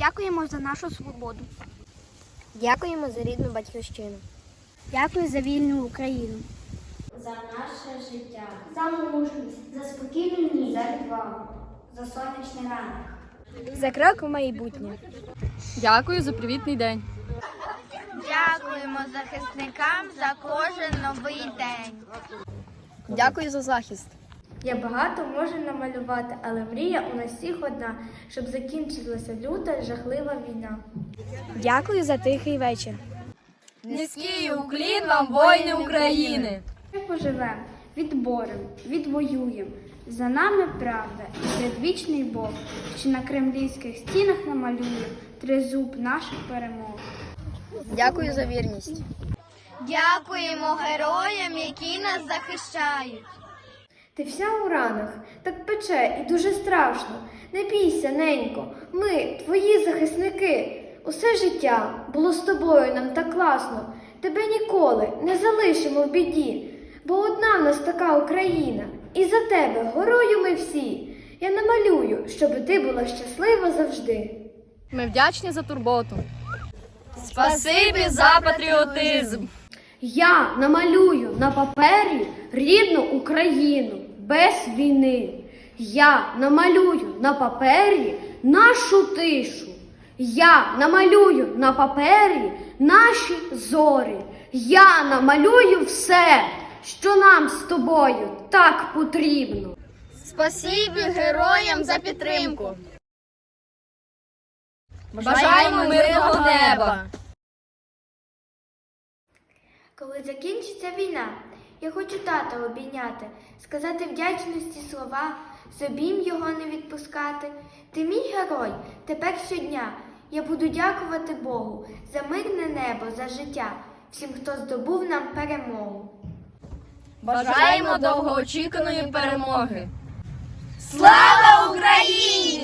Дякуємо за нашу свободу. Дякуємо за рідну батьківщину. Дякую за вільну Україну. За наше життя. За мужність, за спокійну ніч, за відвагу, за сонячний ранок. За крок у майбутнє. Дякую за привітний день. Дякуємо захисникам за кожен новий день. Дякую за захист. Я багато можу намалювати, але мрія у нас всіх одна, щоб закінчилася люта жахлива війна. Дякую за тихий вечір. Низький уклін вам, воїни України. Ми поживемо, відборем, відвоюємо. За нами правда і предвічний Бог, що на кремлівських стінах намалює тризуб наших перемог. Дякую за вірність. Дякуємо героям, які нас захищають. Ти вся у ранах, так пече і дуже страшно. Не бійся, ненько, ми, твої захисники. Усе життя було з тобою нам так класно. Тебе ніколи не залишимо в біді, бо одна в нас така Україна, і за тебе горою ми всі. Я намалюю, щоб ти була щаслива завжди. Ми вдячні за турботу. Спасибі за патріотизм. Я намалюю на папері рідну Україну без війни. Я намалюю на папері нашу тишу. Я намалюю на папері наші зорі. Я намалюю все, що нам з тобою так потрібно. Спасибі героям за підтримку. Бажаємо мирного неба. Коли закінчиться війна, я хочу тата обійняти, сказати вдячності слова, з обійм його не відпускати. Ти мій герой, тепер щодня. Я буду дякувати Богу за мирне небо, за життя, всім, хто здобув нам перемогу. Бажаємо довгоочікуваної перемоги. Слава Україні!